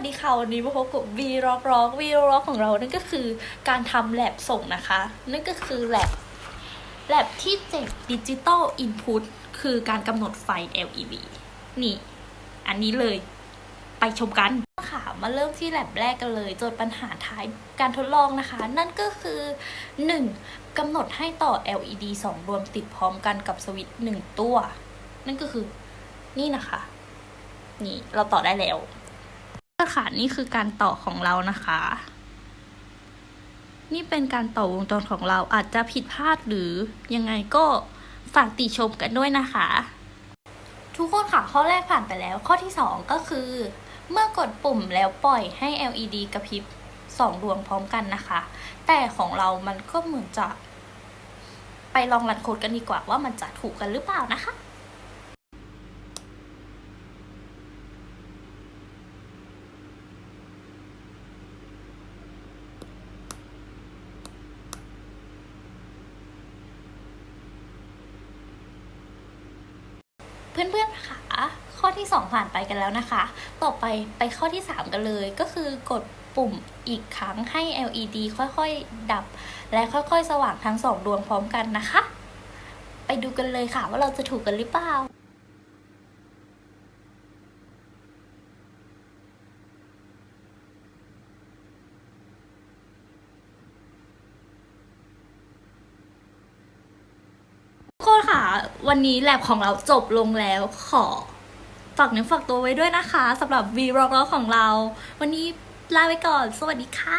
วัสดีค่ะวันนี้มาพบกับ V Rock Rock V Rock ของเรานั่นก็คือการทำแลบส่งนะคะ นั่นก็คือแลบแลบที่เจ็ดดิจิตอลอินพุตคือการกำหนดไฟ LED นี่ อันนี้เลย ไปชมกันค่ะมาเริ่มที่แลบแรกกันเลย โจทย์ปัญหาท้ายการทดลองนะคะ นั่นก็คือ 1. กำหนดให้ต่อ LED 2ดวงติดพร้อมกันกับสวิตช์1ตัว นั่นก็คือนี่นะคะ นี่เราต่อได้แล้ว ค่ะ นี่คือการต่อของเรานะคะ นี่เป็นการต่อวงจรของเราอาจจะผิดพลาดหรือยังไงก็ฝากติชมกันด้วยนะคะ ทุกคนค่ะข้อแรกผ่านไปแล้ว ข้อที่ 2 ก็คือ เมื่อกดปุ่มแล้วปล่อยให้ LED กระพริบสองดวงพร้อมกันนะคะ แต่ของเรามันก็เหมือนจะ ไปลองรันโคดกันดีกว่าว่ามันจะถูกกันหรือเปล่านะคะ เพื่อนๆค่ะข้อที่ 2 ผ่านไปกันแล้วนะคะ ต่อไปไปข้อที่ 3 กันเลย ก็คือกดปุ่มอีกครั้งให้ LED ค่อยๆ ดับ และค่อยๆ สว่างทั้งสองดวงพร้อมกันนะคะ ไปดูกันเลยค่ะว่าเราจะถูกกันหรือเปล่า ทุกคนค่ะ วันนี้แลบของเราจบลงแล้วขอฝากเนื้อฝากตัวไว้ด้วยนะคะสำหรับ V Rock ของเรา วันนี้ลาไปก่อน สวัสดีค่ะ